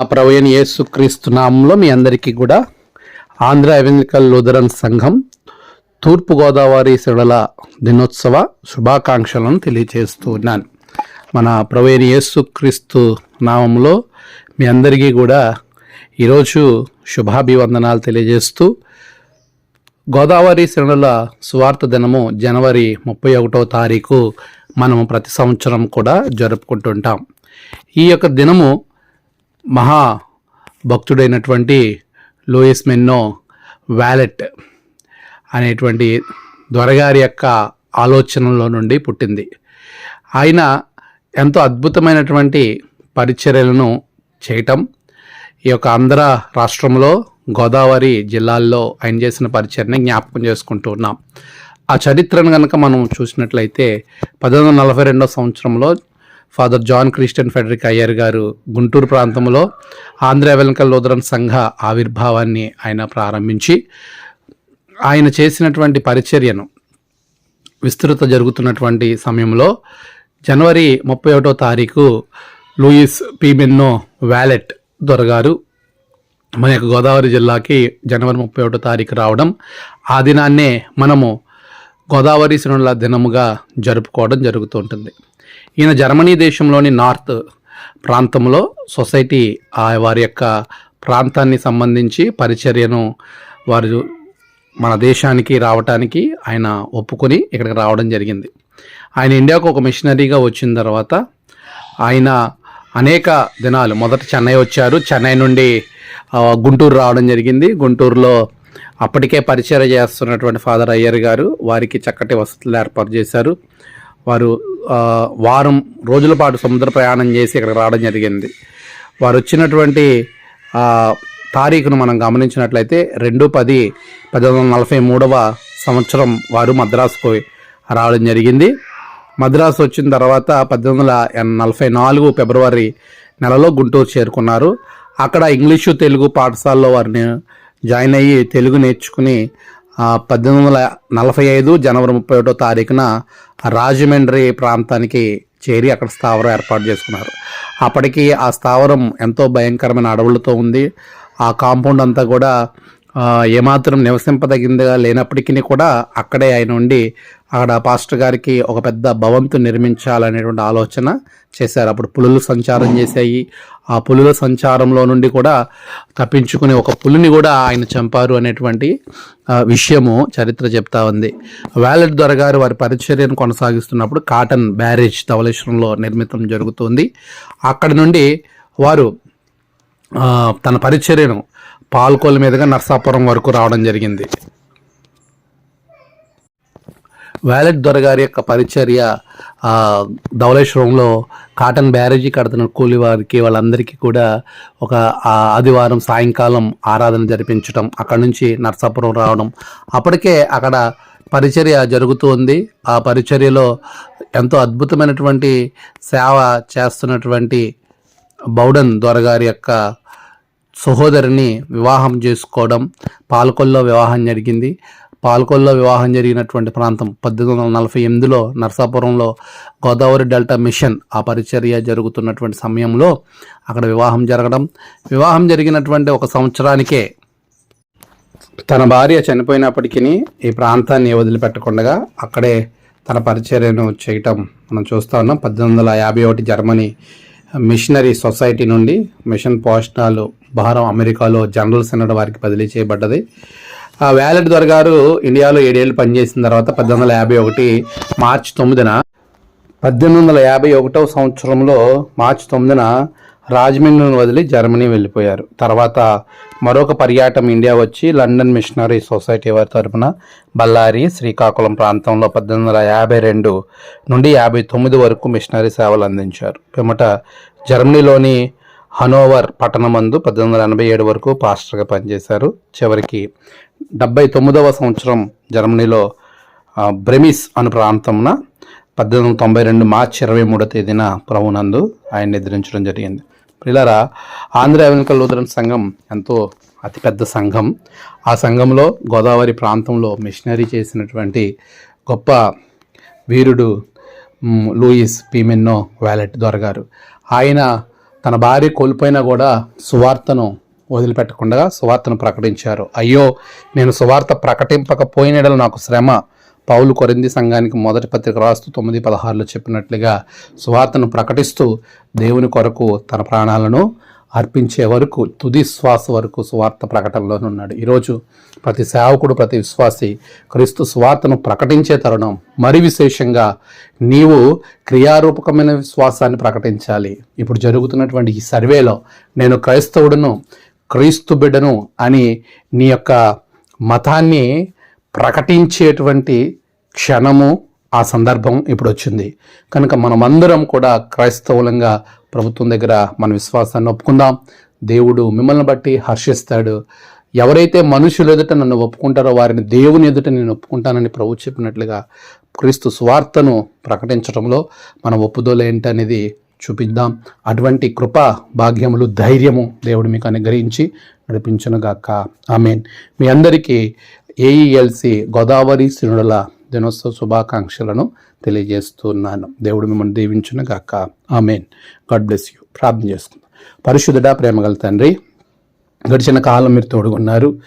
ఆ ప్రవీణ్ యేసుక్రీస్తు నామంలో మీ అందరికీ కూడా ఆంధ్ర ఎవెనికల్ లూథరన్ సంఘం తూర్పుగోదావరి సిడల దినోత్సవ శుభాకాంక్షలను తెలియజేస్తూ ఉన్నాను. మన ప్రవీణ్ యేసుక్రీస్తు నామంలో మీ అందరికీ కూడా ఈరోజు శుభాభివందనాలు తెలియజేస్తూ గోదావరి శ్రేణుల సువార్త దినము జనవరి ముప్పై ఒకటో తారీఖు మనము ప్రతి సంవత్సరం కూడా జరుపుకుంటుంటాం. ఈ యొక్క దినము మహా భక్తుడైనటువంటి లూయిస్ మెన్నో వ్యాలెట్ అనేటువంటి దొరగారి యొక్క ఆలోచనలో నుండి పుట్టింది. ఆయన ఎంతో అద్భుతమైనటువంటి పరిచర్యలను చేయటం ఈ యొక్క ఆంధ్ర రాష్ట్రంలో గోదావరి జిల్లాల్లో ఆయన చేసిన పరిచయని జ్ఞాపకం చేసుకుంటూ ఉన్నాం. ఆ చరిత్రను కనుక మనం చూసినట్లయితే పద్దెనిమిది వందల నలభై రెండో సంవత్సరంలో father John Christian Frederick Heyer గారు గుంటూరు ప్రాంతంలో ఆంధ్ర ఎవెంకల్ లోదరన్ సంఘ ఆవిర్భావాన్ని ఆయన ప్రారంభించి ఆయన చేసినటువంటి పరిచర్యను విస్తృత జరుగుతున్నటువంటి సమయంలో జనవరి ముప్పై ఒకటో తారీఖు లూయిస్ పీబెన్నో వ్యాలెట్ దొరగారు. మన యొక్క గోదావరి జిల్లాకి జనవరి ముప్పై ఒకటో తారీఖు రావడం ఆ దినాన్నే మనము గోదావరి శరణుల దినముగా జరుపుకోవడం జరుగుతూ ఉంటుంది. ఈయన జర్మనీ దేశంలోని నార్త్ ప్రాంతంలో సొసైటీ ఆ వారి యొక్క ప్రాంతాన్ని సంబంధించి పరిచర్యను వారు మన దేశానికి రావటానికి ఆయన ఒప్పుకొని ఇక్కడికి రావడం జరిగింది. ఆయన ఇండియాకు ఒక మిషనరీగా వచ్చిన తర్వాత ఆయన అనేక దినాలు మొదట చెన్నై వచ్చారు. చెన్నై నుండి గుంటూరు రావడం జరిగింది. గుంటూరులో అప్పటికే పరిచయం చేస్తున్నటువంటి ఫాదర్ అయ్యర్ గారు వారికి చక్కటి వసతులు ఏర్పాటు చేశారు. వారు వారం రోజుల పాటు సముద్ర ప్రయాణం చేసి ఇక్కడికి రావడం జరిగింది. వారు వచ్చినటువంటి తారీఖును మనం గమనించినట్లయితే రెండు పది పంతొమ్మిది వందల నలభై మూడవ సంవత్సరం వారు మద్రాసుకు రావడం జరిగింది. మద్రాసు వచ్చిన తర్వాత పద్దెనిమిది వందల నలభై నాలుగు ఫిబ్రవరి నెలలో గుంటూరు చేరుకున్నారు. అక్కడ ఇంగ్లీషు తెలుగు పాఠశాలలో వారిని జాయిన్ అయ్యి తెలుగు నేర్చుకుని పద్దెనిమిది వందల నలభై ఐదు జనవరి ముప్పై ఒకటో తారీఖున రాజమండ్రి ప్రాంతానికి చేరి అక్కడ స్థావరం ఏర్పాటు చేసుకున్నారు. అప్పటికి ఆ స్థావరం ఎంతో భయంకరమైన అడవులతో ఉంది. ఆ కాంపౌండ్ అంతా కూడా ఏమాత్రం నివసింపదగిందిగా లేనప్పటికీ కూడా అక్కడే ఆయన ఉండి అక్కడ పాస్టర్ గారికి ఒక పెద్ద భవంతు నిర్మించాలనేటువంటి ఆలోచన చేశారు. అప్పుడు పులులు సంచారం చేశాయి. ఆ పులుల సంచారంలో నుండి కూడా తప్పించుకుని ఒక పులిని కూడా ఆయన చంపారు అనేటువంటి విషయము చరిత్ర చెప్తా ఉంది. వ్యాలెట్ దొరగారు వారి పరిచర్యను కొనసాగిస్తున్నప్పుడు కాటన్ బ్యారేజ్ ధవలేశ్వరంలో నిర్మితం జరుగుతుంది. అక్కడ నుండి వారు తన పరిచర్యను పాల్కోల మీదుగా నర్సాపురం వరకు రావడం జరిగింది. వ్యాలెట్ దొరగారి యొక్క పరిచర్య ధవలేశ్వరంలో ధవళేశ్వరంలో కాటన్ బ్యారేజీ కడుతున్న కూలి వారికి వాళ్ళందరికీ కూడా ఒక ఆదివారం సాయంకాలం ఆరాధన జరిపించడం అక్కడ నుంచి నర్సాపురం రావడం. అప్పటికే అక్కడ పరిచర్య జరుగుతూ ఉంది. ఆ పరిచర్యలో ఎంతో అద్భుతమైనటువంటి సేవ చేస్తున్నటువంటి బౌడన్ దొరగారి యొక్క సహోదరిని వివాహం చేసుకోవడం పాల్కొల్లో వివాహం జరిగింది. పాల్కొల్లో వివాహం జరిగినటువంటి ప్రాంతం పద్దెనిమిది వందల నలభై ఎనిమిదిలో నర్సాపురంలో గోదావరి డెల్టా మిషన్ ఆ పరిచర్య జరుగుతున్నటువంటి సమయంలో అక్కడ వివాహం జరగడం. వివాహం జరిగినటువంటి ఒక సంవత్సరానికే తన భార్య చనిపోయినప్పటికీ ఈ ప్రాంతాన్ని వదిలిపెట్టకుండా అక్కడే తన పరిచర్యను చేయటం మనం చూస్తా ఉన్నాం. పద్దెనిమిది వందల యాభై ఒకటి జర్మనీ మిషనరీ సొసైటీ నుండి మిషన్ పోషణాలు భారం అమెరికాలో జనరల్ సెనడ్ వారికి బదిలీ చేయబడ్డది. ఆ వ్యాలెట్ దొర గారు ఇండియాలో ఏడేళ్ళు పనిచేసిన తర్వాత పద్దెనిమిది వందల యాభై ఒకటి మార్చి తొమ్మిదిన పద్దెనిమిది వందల యాభై ఒకటవ సంవత్సరంలో మార్చి తొమ్మిదిన రాజమండ్రిని వదిలి జర్మనీ వెళ్ళిపోయారు. తర్వాత మరొక పర్యాటం ఇండియా వచ్చి లండన్ మిషనరీ సొసైటీ వారి తరపున బళ్ళారి శ్రీకాకుళం ప్రాంతంలో పద్దెనిమిది వందల యాభై రెండు నుండి యాభై తొమ్మిది వరకు మిషనరీ సేవలు అందించారు. పిమ్మట జర్మనీలోని హనోవర్ పట్టణమందు పద్దెనిమిది వందల ఎనభై ఏడు వరకు పాస్టర్గా పనిచేశారు. చివరికి డెబ్బై తొమ్మిదవ సంవత్సరం జర్మనీలో బ్రెమిస్ అను ప్రాంతంన పద్దెనిమిది వందల తొంభై రెండు మార్చి ఇరవై మూడో తేదీన ప్రభునందు ఆయన నిద్రించడం జరిగింది. పిల్లరా ఆంధ్ర ఎవెనికల్ లూథరన్ సంఘం ఎంతో అతిపెద్ద సంఘం. ఆ సంఘంలో గోదావరి ప్రాంతంలో మిషనరీ చేసినటువంటి గొప్ప వీరుడు లూయిస్ పీమెన్నో వ్యాలెట్ దొరగారు. ఆయన తన భార్య కోల్పోయినా కూడా సువార్తను వదిలిపెట్టకుండా సువార్తను ప్రకటించారు. అయ్యో నేను సువార్త ప్రకటింపకపోయినడలు నాకు శ్రమ. పౌలు కొరింది సంఘానికి మొదటి పత్రిక రాస్తూ తొమ్మిది పదహారులో చెప్పినట్లుగా సువార్తను ప్రకటిస్తూ దేవుని కొరకు తన ప్రాణాలను అర్పించే వరకు తుది శ్వాస వరకు సువార్త ప్రకటనలోనే ఉన్నాడు. ఈరోజు ప్రతి సేవకుడు ప్రతి విశ్వాసి క్రీస్తు సువార్తను ప్రకటించే తరుణం. మరి విశేషంగా నీవు క్రియారూపకమైన విశ్వాసాన్ని ప్రకటించాలి. ఇప్పుడు జరుగుతున్నటువంటి ఈ సర్వేలో నేను క్రైస్తవుడును క్రీస్తు బిడ్డను అని నీ యొక్క మతాన్ని ప్రకటించేటువంటి క్షణము ఆ సందర్భం ఇప్పుడు వచ్చింది కనుక మనమందరం కూడా క్రైస్తవులంగా ప్రభుత్వం దగ్గర మన విశ్వాసాన్ని ఒప్పుకుందాం. దేవుడు మిమ్మల్ని బట్టి హర్షిస్తాడు. ఎవరైతే మనుషులు ఎదుట నన్ను ఒప్పుకుంటారో వారిని దేవుని ఎదుట నేను ఒప్పుకుంటానని ప్రభు చెప్పినట్లుగా క్రీస్తు స్వార్థను ప్రకటించడంలో మన ఒప్పుదోలు ఏంటనేది చూపిద్దాం. అటువంటి కృప భాగ్యములు ధైర్యము దేవుడు మీకు అనుగ్రహించి నడిపించునుగాక. ఆమెన్. మీ అందరికీ ఏఈఎల్సి గోదావరి శ్రేణుల దినోత్సవ శుభాకాంక్షలను తెలియజేస్తున్నాను. దేవుడు మిమ్మల్ని దీవించును గాక. ఆమెన్. God bless you. ప్రార్థన చేసుకుందాం. పరిశుద్ధుడా ప్రేమగల తండ్రి గడిచిన కాలం మీరు తోడుకున్నారు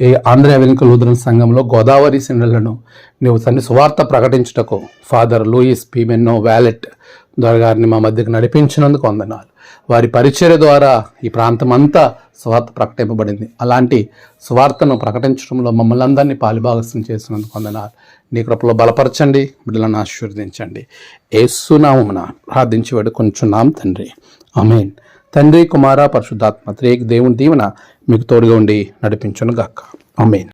ఈ ఆంధ్ర వెనుక లూథరన్ సంఘంలో గోదావరి సిండలను నువ్వు తండ్రి సువార్త ప్రకటించుటకు ఫాదర్ లూయిస్ పీమెన్నో వ్యాలెట్ ద్వారా గారిని మా మధ్యకు నడిపించినందుకు వందనాలు. వారి పరిచర్య ద్వారా ఈ ప్రాంతం అంతా ప్రకటింపబడింది. అలాంటి స్వార్థను ప్రకటించడంలో మమ్మల్ని అందరినీ పాలిభాగస్వం చేసినందుకు వందనాలు. నీ కృపలో బలపరచండి బిడ్డలను ఆశీర్వదించండి. ఏసునామమున ప్రార్థించి వేడుకొంచున్నాం తండ్రి. అమేన్ తండ్రి కుమార పరిశుద్ధాత్మ త్రేక్ దేవుని దీవెన మీకు తోడుగా ఉండి నడిపించును గాక అమేన్